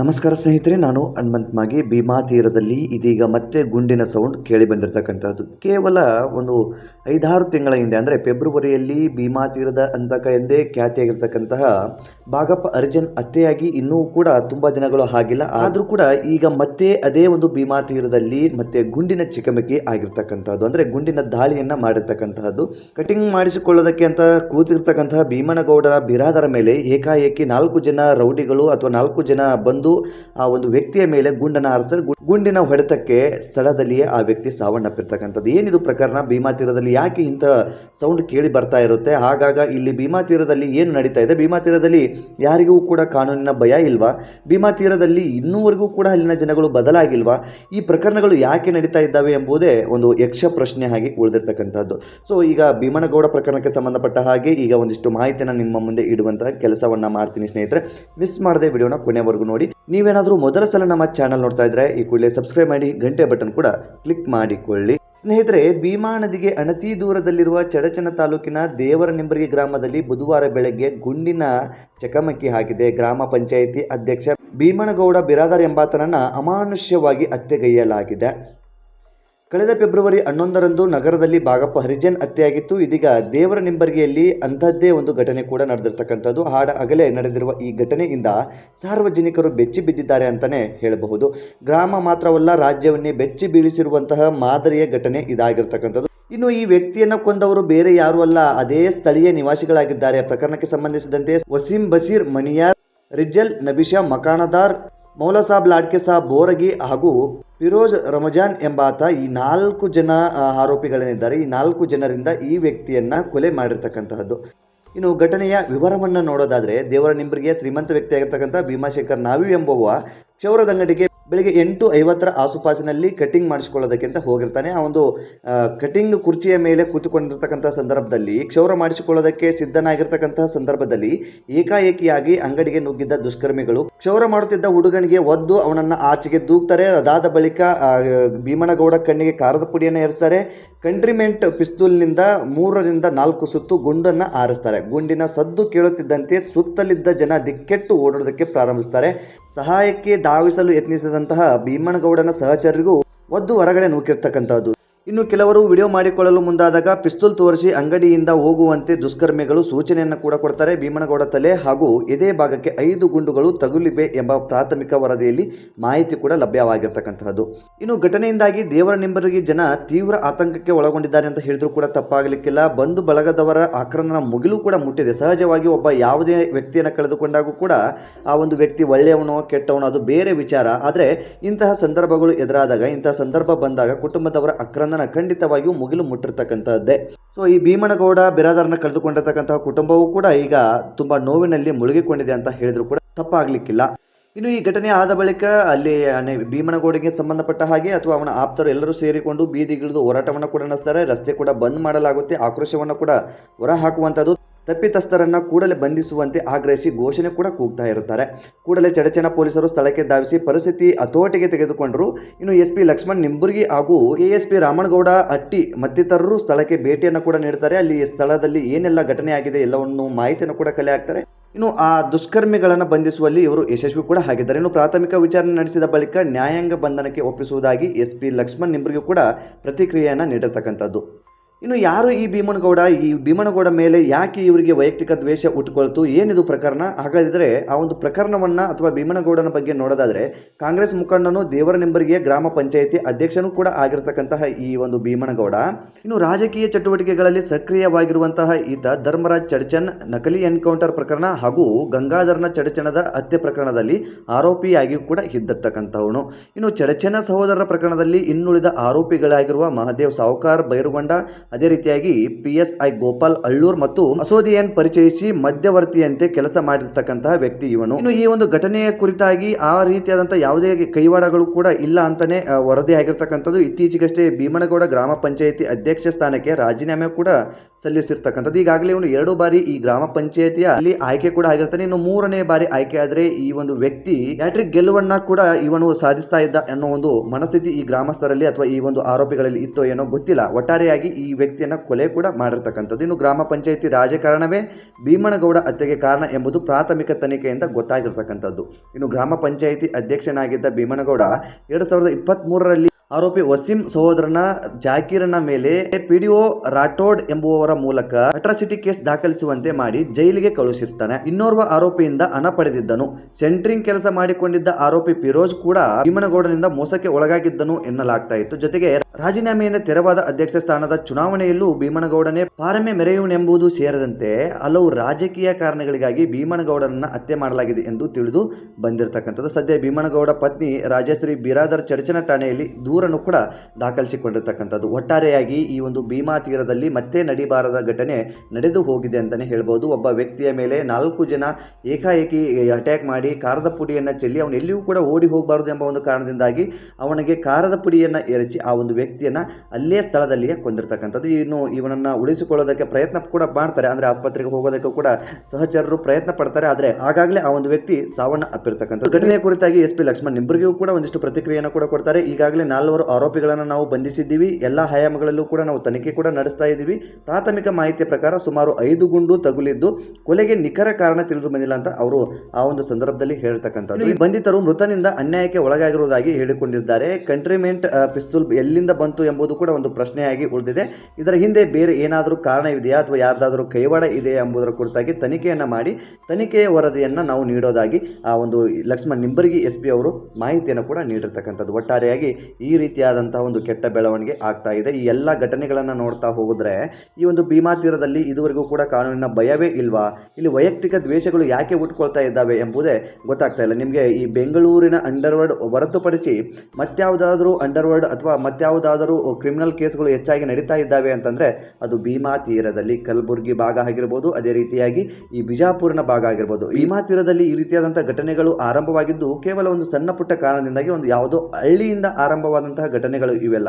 ನಮಸ್ಕಾರ ಸ್ನೇಹಿತರೆ, ನಾನು ಹನುಮಂತ್ ಮಾಗಿ. ಭೀಮಾ ತೀರದಲ್ಲಿ ಇದೀಗ ಮತ್ತೆ ಗುಂಡಿನ ಸೌಂಡ್ ಕೇಳಿ ಬಂದಿರತಕ್ಕಂಥದ್ದು. ಕೇವಲ ಒಂದು ಐದಾರು ತಿಂಗಳ ಹಿಂದೆ, ಅಂದರೆ ಫೆಬ್ರವರಿಯಲ್ಲಿ ಭೀಮಾ ತೀರದ ಅಂತಕ ಎಂದೇ ಖ್ಯಾತಿಯಾಗಿರ್ತಕ್ಕಂತಹ ಭಾಗಪ್ಪ ಅರ್ಜನ್ ಅತ್ತೆಯಾಗಿ ಇನ್ನೂ ಕೂಡ ತುಂಬ ದಿನಗಳು ಆಗಿಲ್ಲ. ಆದರೂ ಕೂಡ ಈಗ ಮತ್ತೆ ಅದೇ ಒಂದು ಭೀಮಾ ತೀರದಲ್ಲಿ ಮತ್ತೆ ಗುಂಡಿನ ಚಿಕಮಕಿ ಆಗಿರ್ತಕ್ಕಂಥದ್ದು. ಅಂದರೆ ಗುಂಡಿನ ದಾಳಿಯನ್ನು ಮಾಡಿರ್ತಕ್ಕಂತಹದ್ದು ಕಟಿಂಗ್ ಮಾಡಿಸಿಕೊಳ್ಳೋದಕ್ಕೆ ಅಂತ ಕೂತಿರ್ತಕ್ಕಂತಹ ಭೀಮನಗೌಡರ ಬಿರಾದರ ಮೇಲೆ ಏಕಾಏಕಿ ನಾಲ್ಕು ಜನ ರೌಡಿಗಳು ಅಥವಾ ನಾಲ್ಕು ಜನ ಬಂದು ಆ ಒಂದು ವ್ಯಕ್ತಿಯ ಮೇಲೆ ಗುಂಡನ ಹಾರಿಸ್ತಾರೆ ಗುಂಡಿನ ಹೊಡೆತಕ್ಕೆ ಸ್ಥಳದಲ್ಲಿಯೇ ಆ ವ್ಯಕ್ತಿ ಸಾವನ್ನಪ್ಪಿರ್ತಕ್ಕಂಥದ್ದು. ಏನಿದು ಪ್ರಕರಣ? ಭೀಮಾ ತೀರದಲ್ಲಿ ಯಾಕೆ ಇಂಥ ಸೌಂಡ್ ಕೇಳಿ ಬರ್ತಾ ಇರುತ್ತೆ? ಹಾಗಾಗ ಇಲ್ಲಿ ಭೀಮಾ ತೀರದಲ್ಲಿ ಏನು ನಡೀತಾ ಇದೆ? ಭೀಮಾ ತೀರದಲ್ಲಿ ಯಾರಿಗೂ ಕೂಡ ಕಾನೂನಿನ ಭಯ ಇಲ್ವಾ? ಭೀಮಾ ತೀರದಲ್ಲಿ ಇನ್ನೂವರೆಗೂ ಕೂಡ ಅಲ್ಲಿನ ಜನಗಳು ಬದಲಾಗಿಲ್ವಾ? ಈ ಪ್ರಕರಣಗಳು ಯಾಕೆ ನಡೀತಾ ಇದ್ದಾವೆ ಎಂಬುದೇ ಒಂದು ಯಕ್ಷ ಪ್ರಶ್ನೆ ಹಾಗೆ ಉಳಿದಿರ್ತಕ್ಕಂಥದ್ದು. ಸೊ ಈಗ ಭೀಮನಗೌಡ ಪ್ರಕರಣಕ್ಕೆ ಸಂಬಂಧಪಟ್ಟ ಹಾಗೆ ಈಗ ಒಂದಿಷ್ಟು ಮಾಹಿತಿಯನ್ನು ನಿಮ್ಮ ಮುಂದೆ ಇಡುವಂತಹ ಕೆಲಸವನ್ನ ಮಾಡ್ತೀನಿ ಸ್ನೇಹಿತರೆ. ಮಿಸ್ ಮಾಡದೆ ವಿಡಿಯೋನ ಕೊನೆವರೆಗೂ ನೋಡಿ. ನೀವೇನಾದರೂ ಮೊದಲ ಸಲ ನಮ್ಮ ಚಾನಲ್ ನೋಡ್ತಾ ಇದ್ರೆ ಈ ಕೂಡಲೇ ಸಬ್ಸ್ಕ್ರೈಬ್ ಮಾಡಿ, ಗಂಟೆ ಬಟನ್ ಕೂಡ ಕ್ಲಿಕ್ ಮಾಡಿಕೊಳ್ಳಿ. ಸ್ನೇಹಿತರೆ, ಭೀಮಾ ನದಿಗೆ ಅಣತಿ ದೂರದಲ್ಲಿರುವ ಚಡಚನ ತಾಲೂಕಿನ ದೇವರ ಗ್ರಾಮದಲ್ಲಿ ಬುಧವಾರ ಬೆಳಗ್ಗೆ ಗುಂಡಿನ ಚಕಮಕಿ ಹಾಕಿದೆ. ಗ್ರಾಮ ಪಂಚಾಯಿತಿ ಅಧ್ಯಕ್ಷ ಭೀಮನಗೌಡ ಬಿರಾದರ್ ಎಂಬಾತನನ್ನ ಅಮಾನುಷ್ಯವಾಗಿ ಹತ್ಯೆಗೈಯಲಾಗಿದೆ ಕಳೆದ ಫೆಬ್ರವರಿ ಹನ್ನೊಂದರಂದು ನಗರದಲ್ಲಿ ಬಾಗಪ್ಪ ಹರಿಜನ್ ಹತ್ಯೆಯಾಗಿತ್ತು. ಇದೀಗ ದೇವರ ನಿಂಬರ್ಗಿಯಲ್ಲಿ ಅಂಥದ್ದೇ ಒಂದು ಘಟನೆ ಕೂಡ ನಡೆದಿರ್ತಕ್ಕಂಥದ್ದು. ಹಾಡ ಅಗಲೇ ನಡೆದಿರುವ ಈ ಘಟನೆಯಿಂದ ಸಾರ್ವಜನಿಕರು ಬೆಚ್ಚಿ ಬಿದ್ದಿದ್ದಾರೆ ಅಂತಲೇ ಹೇಳಬಹುದು. ಗ್ರಾಮ ಮಾತ್ರವಲ್ಲ, ರಾಜ್ಯವನ್ನೇ ಬೆಚ್ಚಿ ಬೀಳಿಸಿರುವಂತಹ ಮಾದರಿಯ ಘಟನೆ ಇದಾಗಿರ್ತಕ್ಕಂಥದ್ದು. ಇನ್ನು ಈ ವ್ಯಕ್ತಿಯನ್ನು ಕೊಂದವರು ಬೇರೆ ಯಾರು ಅಲ್ಲ, ಅದೇ ಸ್ಥಳೀಯ ನಿವಾಸಿಗಳಾಗಿದ್ದಾರೆ. ಪ್ರಕರಣಕ್ಕೆ ಸಂಬಂಧಿಸಿದಂತೆ ವಸೀಂ ಬಸೀರ್ ಮಣಿಯಾರ್ ರಿಜಲ್ ನಬಿಷಾ, ಮಕಾನದಾರ್, ಮೌಲಸಾಬ್ ಲಾಡ್ಕೆ ಸಾಬ್ ಬೋರಗಿ ಹಾಗೂ ಫಿರೋಜ್ ರಮಜಾನ್ ಎಂಬಾತ ಈ ನಾಲ್ಕು ಜನ ಆರೋಪಿಗಳೇನಿದ್ದಾರೆ, ಈ ನಾಲ್ಕು ಜನರಿಂದ ಈ ವ್ಯಕ್ತಿಯನ್ನ ಕೊಲೆ ಮಾಡಿರ್ತಕ್ಕಂತಹದ್ದು. ಇನ್ನು ಘಟನೆಯ ವಿವರವನ್ನು ನೋಡೋದಾದ್ರೆ ದೇವರ ನಿಂಬರಿಗೆ ಶ್ರೀಮಂತ ವ್ಯಕ್ತಿಯಾಗಿರ್ತಕ್ಕಂಥ ಭೀಮಾಶೇಖರ್ ನಾವಿ ಎಂಬುವ ಕ್ಷೌರದ ಅಂಗಡಿಗೆ ಬೆಳಿಗ್ಗೆ ಎಂಟು ಐವತ್ತರ ಆಸುಪಾಸಿನಲ್ಲಿ ಕಟಿಂಗ್ ಮಾಡಿಸ್ಕೊಳ್ಳೋದಕ್ಕೆ ಅಂತ ಹೋಗಿರ್ತಾನೆ. ಆ ಒಂದು ಕಟಿಂಗ್ ಕುರ್ಚಿಯ ಮೇಲೆ ಕೂತುಕೊಂಡಿರ್ತಕ್ಕಂಥ ಸಂದರ್ಭದಲ್ಲಿ, ಕ್ಷೌರ ಮಾಡಿಸಿಕೊಳ್ಳೋದಕ್ಕೆ ಸಿದ್ಧನಾಗಿರ್ತಕ್ಕಂತಹ ಸಂದರ್ಭದಲ್ಲಿ ಏಕಾಏಕಿಯಾಗಿ ಅಂಗಡಿಗೆ ನುಗ್ಗಿದ್ದ ದುಷ್ಕರ್ಮಿಗಳು ಕ್ಷೌರ ಮಾಡುತ್ತಿದ್ದ ಹುಡುಗನಿಗೆ ಒದ್ದು ಅವನನ್ನ ಆಚೆಗೆ ದೂಕ್ತಾರೆ. ಅದಾದ ಬಳಿಕ ಭೀಮನಗೌಡ ಕಣ್ಣಿಗೆ ಖಾರದ ಪುಡಿಯನ್ನು ಏರಿಸ್ತಾರೆ ಕಂಟ್ರಿಮೆಂಟ್ ಪಿಸ್ತೂಲ್ನಿಂದ ಮೂರರಿಂದ ನಾಲ್ಕು ಸುತ್ತು ಗುಂಡನ್ನ ಆರಿಸ್ತಾರೆ. ಗುಂಡಿನ ಸದ್ದು ಕೇಳುತ್ತಿದ್ದಂತೆ ಸುತ್ತಲಿದ್ದ ಜನ ದಿಕ್ಕೆಟ್ಟು ಓಡೋದಕ್ಕೆ ಪ್ರಾರಂಭಿಸ್ತಾರೆ. ಸಹಾಯಕ್ಕೆ ಧಾವಿಸಲು ಯತ್ನಿಸಿದಂತಹ ಭೀಮನಗೌಡನ ಸಹಚರರಿಗೂ ಒದ್ದು ಹೊರಗಡೆ ನೂಕಿರ್ತಕ್ಕಂಥದ್ದು ಇನ್ನು ಕೆಲವರು ವಿಡಿಯೋ ಮಾಡಿಕೊಳ್ಳಲು ಮುಂದಾದಾಗ ಪಿಸ್ತೂಲ್ ತೋರಿಸಿ ಅಂಗಡಿಯಿಂದ ಹೋಗುವಂತೆ ದುಷ್ಕರ್ಮಿಗಳು ಸೂಚನೆಯನ್ನು ಕೂಡ ಕೊಡ್ತಾರೆ. ಭೀಮನಗೌಡ ತಲೆ ಹಾಗೂ ಇದೇ ಭಾಗಕ್ಕೆ ಐದು ಗುಂಡುಗಳು ತಗುಲಿವೆ ಎಂಬ ಪ್ರಾಥಮಿಕ ವರದಿಯಲ್ಲಿ ಮಾಹಿತಿ ಕೂಡ ಲಭ್ಯವಾಗಿರ್ತಕ್ಕಂತಹದ್ದು. ಇನ್ನು ಘಟನೆಯಿಂದಾಗಿ ದೇವರ ನಿಂಬರಿಗೆ ಜನ ತೀವ್ರ ಆತಂಕಕ್ಕೆ ಒಳಗೊಂಡಿದ್ದಾರೆ ಅಂತ ಹೇಳಿದ್ರು ಕೂಡ ತಪ್ಪಾಗಲಿಕ್ಕಿಲ್ಲ. ಬಂಧು ಬಳಗದವರ ಆಕ್ರಂದನ ಮುಗಿಲು ಕೂಡ ಮುಟ್ಟಿದೆ. ಸಹಜವಾಗಿ ಒಬ್ಬ ಯಾವುದೇ ವ್ಯಕ್ತಿಯನ್ನು ಕಳೆದುಕೊಂಡಾಗೂ ಕೂಡ ಆ ಒಂದು ವ್ಯಕ್ತಿ ಒಳ್ಳೆಯವನೋ, ಕೆಟ್ಟವನೋ, ಅದು ಬೇರೆ ವಿಚಾರ. ಆದರೆ ಇಂತಹ ಸಂದರ್ಭಗಳು ಎದುರಾದಾಗ, ಇಂತಹ ಸಂದರ್ಭ ಬಂದಾಗ ಕುಟುಂಬದವರ ಆಕ್ರಂದನ ಖಂಡಿತವಾಗಿಯೂ ಮುಗಿಲು ಮುಟ್ಟಿರ್ತಕ್ಕಂಥದ್ದೇ. ಸೊ ಈ ಭೀಮನಗೌಡ, ಬಿರಾದಾರನ ಕಳೆದುಕೊಂಡಿರ್ತಕ್ಕಂತಹ ಕುಟುಂಬವೂ ಕೂಡ ಈಗ ತುಂಬಾ ನೋವಿನಲ್ಲಿ ಮುಳುಗಿಕೊಂಡಿದೆ ಅಂತ ಹೇಳಿದ್ರು ಕೂಡ ತಪ್ಪಾಗ್ಲಿಕ್ಕಿಲ್ಲ. ಇನ್ನು ಈ ಘಟನೆ ಆದ ಬಳಿಕ ಅಲ್ಲಿ ಭೀಮನಗೌಡಿಗೆ ಸಂಬಂಧಪಟ್ಟ ಹಾಗೆ ಅಥವಾ ಅವನ ಆಪ್ತರು ಎಲ್ಲರೂ ಸೇರಿಕೊಂಡು ಬೀದಿಗಿಳಿದು ಹೋರಾಟವನ್ನು ಕೂಡ ನಡೆಸ್ತಾರೆ. ರಸ್ತೆ ಕೂಡ ಬಂದ್ ಮಾಡಲಾಗುತ್ತೆ. ಆಕ್ರೋಶವನ್ನು ಕೂಡ ಹೊರ ಹಾಕುವಂಥದ್ದು ತಪ್ಪಿತಸ್ಥರನ್ನ ಕೂಡಲೇ ಬಂಧಿಸುವಂತೆ ಆಗ್ರಹಿಸಿ ಘೋಷಣೆ ಕೂಡ ಕೂಗ್ತಾ ಇರುತ್ತಾರೆ. ಕೂಡಲೇ ಚಡಚಣ ಪೊಲೀಸರು ಸ್ಥಳಕ್ಕೆ ಧಾವಿಸಿ ಪರಿಸ್ಥಿತಿ ಹತೋಟಿಗೆ ತೆಗೆದುಕೊಂಡರು. ಇನ್ನು ಎಸ್ ಪಿ ಲಕ್ಷ್ಮಣ್ ನಿಂಬುರ್ಗಿ ಹಾಗೂ ಎಎಸ್ ಪಿ ರಾಮನಗೌಡ ಅಟ್ಟಿ ಮತ್ತಿತರರು ಸ್ಥಳಕ್ಕೆ ಭೇಟಿಯನ್ನು ಕೂಡ ನೀಡುತ್ತಾರೆ ಅಲ್ಲಿ ಸ್ಥಳದಲ್ಲಿ ಏನೆಲ್ಲ ಘಟನೆ ಆಗಿದೆ ಎಲ್ಲವನ್ನು ಮಾಹಿತಿಯನ್ನು ಕೂಡ ಕಲೆ ಹಾಕ್ತಾರೆ. ಇನ್ನು ಆ ದುಷ್ಕರ್ಮಿಗಳನ್ನು ಬಂಧಿಸುವಲ್ಲಿ ಇವರು ಯಶಸ್ವಿ ಕೂಡ ಆಗಿದ್ದಾರೆ. ಇನ್ನು ಪ್ರಾಥಮಿಕ ವಿಚಾರಣೆ ನಡೆಸಿದ ಬಳಿಕ ನ್ಯಾಯಾಂಗ ಬಂಧನಕ್ಕೆ ಒಪ್ಪಿಸುವುದಾಗಿ ಎಸ್ ಪಿ ಲಕ್ಷ್ಮಣ್ ನಿಂಬರಿಗೂ ಕೂಡ ಪ್ರತಿಕ್ರಿಯೆಯನ್ನು ನೀಡಿರ್ತಕ್ಕಂಥದ್ದು. ಇನ್ನು ಯಾರು ಈ ಭೀಮನಗೌಡ ಈ ಭೀಮನಗೌಡ ಮೇಲೆ ಯಾಕೆ ಇವರಿಗೆ ವೈಯಕ್ತಿಕ ದ್ವೇಷ ಉಟ್ಕೊಳ್ತು ಏನಿದು ಪ್ರಕರಣ? ಹಾಗಾದರೆ ಆ ಒಂದು ಪ್ರಕರಣವನ್ನು ಅಥವಾ ಭೀಮನಗೌಡನ ಬಗ್ಗೆ ನೋಡೋದಾದರೆ, ಕಾಂಗ್ರೆಸ್ ಮುಖಂಡನು ದೇವರ ನೆಂಬರಿಗೆ ಗ್ರಾಮ ಪಂಚಾಯಿತಿ ಅಧ್ಯಕ್ಷನೂ ಕೂಡ ಆಗಿರತಕ್ಕಂತಹ ಈ ಒಂದು ಭೀಮನಗೌಡ, ಇನ್ನು ರಾಜಕೀಯ ಚಟುವಟಿಕೆಗಳಲ್ಲಿ ಸಕ್ರಿಯವಾಗಿರುವಂತಹ ಈತ ಧರ್ಮರಾಜ್ ಚಡಚನ್ ನಕಲಿ ಎನ್ಕೌಂಟರ್ ಪ್ರಕರಣ ಹಾಗೂ ಗಂಗಾಧರನ ಚಡಚಣದ ಹತ್ಯೆ ಪ್ರಕರಣದಲ್ಲಿ ಆರೋಪಿಯಾಗಿಯೂ ಕೂಡ ಇದ್ದಿರ್ತಕ್ಕಂಥವನು ಇನ್ನು ಚಡಚನ ಸಹೋದರರ ಪ್ರಕರಣದಲ್ಲಿ ಇನ್ನುಳಿದ ಆರೋಪಿಗಳಾಗಿರುವ ಮಹದೇವ್ ಸಾವುಕಾರ್, ಬೈರುಗೊಂಡ ಅದೇ ರೀತಿಯಾಗಿ P S I Gopal Allur ಮತ್ತು ಅಸೋದಿಯನ್ ಪರಿಚಯಿಸಿ ಮಧ್ಯವರ್ತಿಯಂತೆ ಕೆಲಸ ಮಾಡಿರ್ತಕ್ಕಂತಹ ವ್ಯಕ್ತಿ ಇವನು. ಇನ್ನು ಈ ಒಂದು ಘಟನೆಯ ಕುರಿತಾಗಿ ಆ ರೀತಿಯಾದಂತಹ ಯಾವುದೇ ಕೈವಾಡಗಳು ಕೂಡ ಇಲ್ಲ ಅಂತಾನೆ ವರದಿ ಆಗಿರ್ತಕ್ಕಂಥದ್ದು ಇತ್ತೀಚೆಗಷ್ಟೇ ಭೀಮನಗೌಡ ಗ್ರಾಮ ಪಂಚಾಯಿತಿ ಅಧ್ಯಕ್ಷ ಸ್ಥಾನಕ್ಕೆ ರಾಜೀನಾಮೆ ಕೂಡ ಸಲ್ಲಿಸಿರ್ತಕ್ಕಂಥದ್ದು. ಈಗಾಗಲೇ ಇವನು ಎರಡು ಬಾರಿ ಈ ಗ್ರಾಮ ಪಂಚಾಯತಿಯ ಅಲ್ಲಿ ಆಯ್ಕೆ ಕೂಡ ಆಗಿರ್ತಾನೆ ಇನ್ನು ಮೂರನೇ ಬಾರಿ ಆಯ್ಕೆ ಆದ್ರೆ ಈ ಒಂದು ವ್ಯಕ್ತಿ ಹ್ಯಾಟ್ರಿಕ್ ಗೆಲುವನ್ನ ಕೂಡ ಇವನು ಸಾಧಿಸ್ತಾ ಇದ್ದ ಅನ್ನೋ ಒಂದು ಮನಸ್ಥಿತಿ ಈ ಗ್ರಾಮಸ್ಥರಲ್ಲಿ ಅಥವಾ ಈ ಒಂದು ಆರೋಪಿಗಳಲ್ಲಿ ಇತ್ತೋ ಏನೋ ಗೊತ್ತಿಲ್ಲ. ಒಟ್ಟಾರೆಯಾಗಿ ಈ ವ್ಯಕ್ತಿಯನ್ನ ಕೊಲೆ ಕೂಡ ಮಾಡಿರ್ತಕ್ಕಂಥದ್ದು. ಇನ್ನು ಗ್ರಾಮ ಪಂಚಾಯತಿ ರಾಜಕಾರಣವೇ ಭೀಮನಗೌಡ ಹತ್ಯೆಗೆ ಕಾರಣ ಎಂಬುದು ಪ್ರಾಥಮಿಕ ತನಿಖೆಯಿಂದ ಗೊತ್ತಾಗಿರ್ತಕ್ಕಂಥದ್ದು. ಇನ್ನು ಗ್ರಾಮ ಪಂಚಾಯಿತಿ ಅಧ್ಯಕ್ಷನಾಗಿದ್ದ ಭೀಮನಗೌಡ ಎರಡು ಸಾವಿರದ ಇಪ್ಪತ್ತ್ ಮೂರರಲ್ಲಿ ಆರೋಪಿ ವಸೀಂ ಸಹೋದರನ ಜಾಕೀರನ ಮೇಲೆ ಪಿಡಿಒ ರಾಠೋಡ್ ಎಂಬುವವರ ಮೂಲಕ ಅಟ್ರಾಸಿಟಿ ಕೇಸ್ ದಾಖಲಿಸುವಂತೆ ಮಾಡಿ ಜೈಲಿಗೆ ಕಳುಹಿಸಿರ್ತಾನೆ. ಇನ್ನೋರ್ವ ಆರೋಪಿಯಿಂದ ಹಣ ಪಡೆದಿದ್ದನು. ಸೆಂಟ್ರಿಂಗ್ ಕೆಲಸ ಮಾಡಿಕೊಂಡಿದ್ದ ಆರೋಪಿ ಫಿರೋಜ್ ಕೂಡ ಭೀಮನಗೌಡನಿಂದ ಮೋಸಕ್ಕೆ ಒಳಗಾಗಿದ್ದನು ಎನ್ನಲಾಗ್ತಾ ಇತ್ತು. ಜೊತೆಗೆ ರಾಜೀನಾಮೆಯಿಂದ ತೆರವಾದ ಅಧ್ಯಕ್ಷ ಸ್ಥಾನದ ಚುನಾವಣೆಯಲ್ಲೂ ಭೀಮನಗೌಡನೇ ಪಾರಮೆ ಮೆರೆಯುವನೆಂಬುದು ಸೇರದಂತೆ ಹಲವು ರಾಜಕೀಯ ಕಾರಣಗಳಿಗಾಗಿ ಭೀಮನಗೌಡನನ್ನ ಹತ್ಯೆ ಮಾಡಲಾಗಿದೆ ಎಂದು ತಿಳಿದು ಬಂದಿರತಕ್ಕಂಥದ್ದು. ಸದ್ಯ ಭೀಮನಗೌಡ ಪತ್ನಿ ರಾಜಶ್ರೀ ಬಿರಾದರ್ ಚರ್ಚನ ಠಾಣೆಯಲ್ಲಿ ದೂರನ್ನು ಕೂಡ ದಾಖಲಿಸಿಕೊಂಡಿರ್ತಕ್ಕಂಥದ್ದು. ಒಟ್ಟಾರೆಯಾಗಿ ಈ ಒಂದು ಭೀಮಾ ತೀರದಲ್ಲಿ ಮತ್ತೆ ನಡಿಬಾರದ ಘಟನೆ ನಡೆದು ಹೋಗಿದೆ ಅಂತಲೇ ಹೇಳ್ಬೋದು. ಒಬ್ಬ ವ್ಯಕ್ತಿಯ ಮೇಲೆ ನಾಲ್ಕು ಜನ ಏಕಾಏಕಿ ಅಟ್ಯಾಕ್ ಮಾಡಿ ಕಾರದ ಪುಡಿಯನ್ನು ಚೆಲ್ಲಿ ಅವನು ಎಲ್ಲಿಯೂ ಕೂಡ ಓಡಿ ಹೋಗಬಾರದು ಎಂಬ ಒಂದು ಕಾರಣದಿಂದಾಗಿ ಅವನಿಗೆ ಕಾರದ ಪುಡಿಯನ್ನು ಎರಚಿ ಆ ಒಂದು ವ್ಯಕ್ತಿಯನ್ನು ಅಲ್ಲೇ ಸ್ಥಳದಲ್ಲಿಯೇ ಕೊಂದಿರ್ತಕ್ಕಂಥದ್ದು. ಇನ್ನು ಇವನನ್ನು ಉಳಿಸಿಕೊಳ್ಳೋದಕ್ಕೆ ಪ್ರಯತ್ನ ಕೂಡ ಮಾಡ್ತಾರೆ. ಅಂದರೆ ಆಸ್ಪತ್ರೆಗೆ ಹೋಗೋದಕ್ಕೂ ಕೂಡ ಸಹಚರರು ಪ್ರಯತ್ನ ಪಡ್ತಾರೆ. ಆದರೆ ಆಗಾಗಲೇ ಆ ಒಂದು ವ್ಯಕ್ತಿ ಸಾವನ್ನ ಅಪ್ಪಿರ್ತಕ್ಕಂಥ ಘಟನೆಯ ಕುರಿತಾಗಿ ಎಸ್ ಪಿ ಲಕ್ಷ್ಮಣ್ ನಿಬ್ಬರಿಗೂ ಕೂಡ ಒಂದಿಷ್ಟು ಪ್ರತಿಕ್ರಿಯೆಯನ್ನು ಕೂಡ ಕೊಡ್ತಾರೆ. ಈಗಾಗಲೇ ನಾಲ್ವರು ಆರೋಪಿಗಳನ್ನು ನಾವು ಬಂಧಿಸಿದ್ದೀವಿ. ಎಲ್ಲ ಆಯಾಮಗಳಲ್ಲೂ ಕೂಡ ನಾವು ತನಿಖೆ ಕೂಡ ನಡೆಸ್ತಾ ಇದ್ದೀವಿ. ಪ್ರಾಥಮಿಕ ಮಾಹಿತಿಯ ಪ್ರಕಾರ ಸುಮಾರು ಐದು ಗುಂಡು ತಗುಲಿದ್ದು ಕೊಲೆಗೆ ನಿಖರ ಕಾರಣ ತಿಳಿದು ಬಂದಿಲ್ಲ ಅಂತ ಅವರು ಆ ಒಂದು ಸಂದರ್ಭದಲ್ಲಿ ಹೇಳ್ತಕ್ಕಂಥದ್ದು. ಬಂಧಿತರು ಮೃತನಿಂದ ಅನ್ಯಾಯಕ್ಕೆ ಒಳಗಾಗಿರುವುದಾಗಿ ಹೇಳಿಕೊಂಡಿದ್ದಾರೆ. ಕಂಟ್ರಿಮೆಂಟ್ ಪಿಸ್ತೂಲ್ ಎಲ್ಲಿಂದ ಬಂತು ಎಂಬುದು ಕೂಡ ಒಂದು ಪ್ರಶ್ನೆಯಾಗಿ ಉಳಿದಿದೆ. ಇದರ ಹಿಂದೆ ಬೇರೆ ಏನಾದರೂ ಕಾರಣ ಇದೆಯಾ ಅಥವಾ ಯಾರ್ದಾದರೂ ಕೈವಾಡ ಇದೆಯಾ ಎಂಬುದರ ಕುರಿತಾಗಿ ತನಿಖೆಯನ್ನು ಮಾಡಿ ತನಿಖೆಯ ವರದಿಯನ್ನು ನಾವು ನೀಡೋದಾಗಿ ಆ ಒಂದು ಲಕ್ಷ್ಮಣ್ ನಿಂಬರ್ಗಿ ಎಸ್ ಪಿ ಅವರು ಮಾಹಿತಿಯನ್ನು ಕೂಡ ನೀಡಿರ್ತಕ್ಕಂಥದ್ದು. ಒಟ್ಟಾರೆಯಾಗಿ ಈ ರೀತಿಯಾದಂತಹ ಒಂದು ಕೆಟ್ಟ ಬೆಳವಣಿಗೆ ಆಗ್ತಾ ಇದೆ. ಈ ಎಲ್ಲ ಘಟನೆಗಳನ್ನು ನೋಡ್ತಾ ಹೋದ್ರೆ ಈ ಒಂದು ಭೀಮಾ ತೀರದಲ್ಲಿ ಇದುವರೆಗೂ ಕೂಡ ಕಾನೂನಿನ ಭಯವೇ ಇಲ್ವಾ? ಇಲ್ಲಿ ವೈಯಕ್ತಿಕ ದ್ವೇಷಗಳು ಯಾಕೆ ಉಟ್ಕೊಳ್ತಾ ಇದ್ದಾವೆ ಎಂಬುದೇ ಗೊತ್ತಾಗ್ತಾ ಇಲ್ಲ. ನಿಮಗೆ ಈ ಬೆಂಗಳೂರಿನ ಅಂಡರ್ವರ್ಡ್ ಹೊರತುಪಡಿಸಿ ಮತ್ಯಾವುದಾದ್ರೂ ಅಂಡರ್ವರ್ಡ್ ಅಥವಾ ಮತ್ಯಾವುದಾದರೂ ಕ್ರಿಮಿನಲ್ ಕೇಸ್ಗಳು ಹೆಚ್ಚಾಗಿ ನಡೀತಾ ಇದ್ದಾವೆ ಅಂತಂದ್ರೆ ಅದು ಭೀಮಾ ತೀರದಲ್ಲಿ ಕಲಬುರಗಿ ಭಾಗ ಆಗಿರ್ಬೋದು, ಅದೇ ರೀತಿಯಾಗಿ ಈ ಬಿಜಾಪುರನ ಭಾಗ ಆಗಿರ್ಬೋದು. ಭೀಮಾ ತೀರದಲ್ಲಿ ಈ ರೀತಿಯಾದಂತಹ ಘಟನೆಗಳು ಆರಂಭವಾಗಿದ್ದು ಕೇವಲ ಒಂದು ಸಣ್ಣ ಪುಟ್ಟ ಕಾರಣದಿಂದಾಗಿ ಒಂದು ಯಾವುದೋ ಹಳ್ಳಿಯಿಂದ ಆರಂಭವಾದಂತಹ ಘಟನೆಗಳು ಇವೆಲ್ಲ.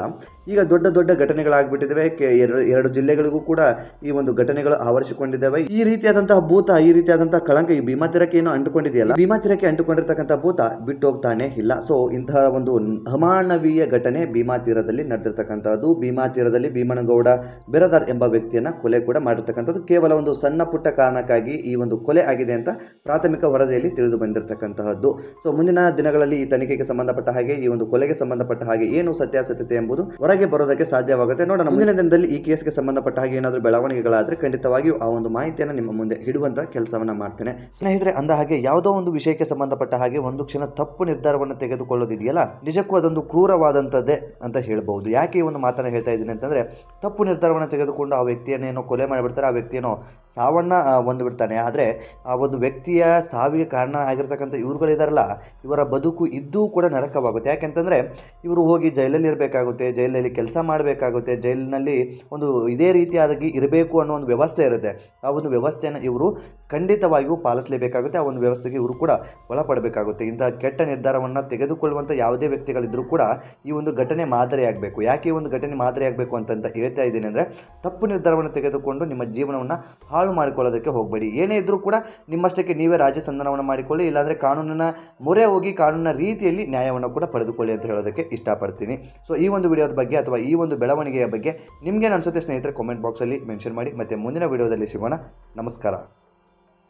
ಈಗ ದೊಡ್ಡ ದೊಡ್ಡ ಘಟನೆಗಳಾಗ್ಬಿಟ್ಟಿದ್ದಾವೆ. ಎರಡು ಎರಡು ಜಿಲ್ಲೆಗಳಿಗೂ ಕೂಡ ಈ ಒಂದು ಘಟನೆಗಳು ಆವರಿಸಿಕೊಂಡಿದ್ದಾವೆ. ಈ ರೀತಿಯಾದಂತಹ ಭೂತ, ಈ ರೀತಿಯಾದಂತಹ ಕಳಂಕ, ಈ ಭೀಮಾ ತೀರಕ್ಕೆ ಏನು ಅಂಟುಕೊಂಡಿದೆಯಲ್ಲ, ಭೀಮಾ ತೀರಕ್ಕೆ ಅಂಟುಕೊಂಡಿರ್ತಕ್ಕಂಥ ಭೂತ ಬಿಟ್ಟು ಹೋಗ್ತಾನೆ ಇಲ್ಲ. ಸೊ ಇಂತಹ ಒಂದು ಅಮಾನವೀಯ ಘಟನೆ ಭೀಮಾ ತೀರದಲ್ಲಿ ನಡೆದಿರ್ತಕ್ಕಂಥದ್ದು. ಭೀಮಾ ತೀರದಲ್ಲಿ ಭೀಮನಗೌಡ ಬಿರದಾರ್ ಎಂಬ ವ್ಯಕ್ತಿಯನ್ನ ಕೊಲೆ ಕೂಡ ಮಾಡಿರ್ತಕ್ಕಂಥದ್ದು. ಕೇವಲ ಒಂದು ಸಣ್ಣ ಪುಟ್ಟ ಕಾರಣಕ್ಕಾಗಿ ಈ ಒಂದು ಕೊಲೆ ಆಗಿದೆ ಅಂತ ಪ್ರಾಥಮಿಕ ವರದಿಯಲ್ಲಿ ತಿಳಿದು ಬಂದಿರತಕ್ಕಂತಹದ್ದು ಸೊ ಮುಂದಿನ ದಿನಗಳಲ್ಲಿ ಈ ತನಿಖೆಗೆ ಸಂಬಂಧಪಟ್ಟ ಹಾಗೆ, ಈ ಒಂದು ಕೊಲೆಗೆ ಸಂಬಂಧಪಟ್ಟ ಹಾಗೆ ಏನು ಸತ್ಯಾಸತ್ಯತೆ ಎಂಬುದು ಹೊರಗೆ ಬರೋದಕ್ಕೆ ಸಾಧ್ಯವಾಗುತ್ತೆ. ನೋಡೋಣ ಮುಂದಿನ ದಿನದಲ್ಲಿ ಈ ಕೇಸ್ಗೆ ಸಂಬಂಧಪಟ್ಟ ಹಾಗೆ ಏನಾದರೂ ಬೆಳವಣಿಗೆಗಳಾದ್ರೆ ಖಂಡಿತವಾಗಿಯೂ ಆ ಒಂದು ಮಾಹಿತಿಯನ್ನು ನಿಮ್ಮ ಮುಂದೆ ಇಡುವಂತ ಕೆಲಸವನ್ನ ಮಾಡ್ತೇನೆ. ಸ್ನೇಹಿತರೆ ಅಂದ ಹಾಗೆ ಯಾವುದೋ ಒಂದು ವಿಷಯಕ್ಕೆ ಸಂಬಂಧಪಟ್ಟ ಹಾಗೆ ಒಂದು ಕ್ಷಣ ತಪ್ಪು ನಿರ್ಧಾರವನ್ನು ತೆಗೆದುಕೊಳ್ಳೋದಿದೆಯಲ್ಲ? ನಿಜಕ್ಕೂ ಅದೊಂದು ಕ್ರೂರವಾದಂಥದ್ದೇ ಅಂತ ಹೇಳಬಹುದು. ಯಾಕೆ ಈ ಒಂದು ಮಾತನ್ನ ಹೇಳ್ತಾ ಇದ್ದೀನಿ ಅಂತಂದ್ರೆ ತಪ್ಪು ನಿರ್ಧಾರವನ್ನು ತೆಗೆದುಕೊಂಡು ಆ ವ್ಯಕ್ತಿಯನ್ನೇನೋ ಕೊಲೆ ಮಾಡಿಬಿಡ್ತಾರೆ ಆ ವ್ಯಕ್ತಿಯೇನೋ ಸಾವನ್ನ ಒಂದು ಹೊಂದ್ಬಿಡ್ತಾನೆ ಆದರೆ, ಆ ಒಂದು ವ್ಯಕ್ತಿಯ ಸಾವಿಗೆ ಕಾರಣ ಆಗಿರ್ತಕ್ಕಂಥ ಇವ್ರುಗಳಿದಾರಲ್ಲ ಇವರ ಬದುಕು ಇದ್ದೂ ಕೂಡ ನರಕವಾಗುತ್ತೆ. ಯಾಕೆಂತಂದರೆ, ಇವರು ಹೋಗಿ ಜೈಲಲ್ಲಿ ಇರಬೇಕಾಗುತ್ತೆ, ಜೈಲಲ್ಲಿ ಕೆಲಸ ಮಾಡಬೇಕಾಗುತ್ತೆ, ಜೈಲಿನಲ್ಲಿ ಒಂದು ಇದೇ ರೀತಿಯಾಗಿ ಇರಬೇಕು ಅನ್ನೋ ಒಂದು ವ್ಯವಸ್ಥೆ ಇರುತ್ತೆ. ಆ ಒಂದು ವ್ಯವಸ್ಥೆಯನ್ನು ಇವರು ಖಂಡಿತವಾಗಿಯೂ ಪಾಲಿಸಲೇಬೇಕಾಗುತ್ತೆ. ಆ ಒಂದು ವ್ಯವಸ್ಥೆಗೆ ಇವರು ಕೂಡ ಒಳಪಡಬೇಕಾಗುತ್ತೆ. ಇಂತಹ ಕೆಟ್ಟ ನಿರ್ಧಾರವನ್ನು ತೆಗೆದುಕೊಳ್ಳುವಂಥ ಯಾವುದೇ ವ್ಯಕ್ತಿಗಳಿದ್ದರೂ ಕೂಡ ಈ ಒಂದು ಘಟನೆ ಮಾದರಿಯಾಗಬೇಕು ಯಾಕೆ ಈ ಒಂದು ಘಟನೆ ಮಾದರಿಯಾಗಬೇಕು ಅಂತಂತ ಹೇಳ್ತಾ ಇದ್ದೀನಿ ಅಂದರೆ, ತಪ್ಪು ನಿರ್ಧಾರವನ್ನು ತೆಗೆದುಕೊಂಡು ನಿಮ್ಮ ಜೀವನವನ್ನು ಹಾಳು ಮಾಡಿಕೊಳ್ಳೋದಕ್ಕೆ ಹೋಗಬೇಡಿ. ಏನೇ ಇದ್ದರೂ ಕೂಡ ನಿಮ್ಮಷ್ಟಕ್ಕೆ ನೀವೇ ರಾಜ್ಯ ಸಂಧಾನವನ್ನು ಮಾಡಿಕೊಳ್ಳಿ, ಇಲ್ಲಾಂದರೆ ಕಾನೂನಿನ ಮೊರೆ ಹೋಗಿ ಕಾನೂನಿನ ರೀತಿಯಲ್ಲಿ ನ್ಯಾಯವನ್ನು ಕೂಡ ಪಡೆದುಕೊಳ್ಳಿ ಅಂತ ಹೇಳೋದಕ್ಕೆ ಇಷ್ಟಪಡ್ತೀನಿ. ಸೊ ಈ ಒಂದು ವಿಡಿಯೋದ ಬಗ್ಗೆ ಅಥವಾ ಈ ಒಂದು ಬೆಳವಣಿಗೆಯ ಬಗ್ಗೆ ನಿಮಗೆ ಅನಿಸುತ್ತೆ ಸ್ನೇಹಿತರೆ ಕಾಮೆಂಟ್ ಬಾಕ್ಸಲ್ಲಿ ಮೆನ್ಷನ್ ಮಾಡಿ. ಮತ್ತು ಮುಂದಿನ ವಿಡಿಯೋದಲ್ಲಿ ಸಿಗೋಣ. ನಮಸ್ಕಾರ.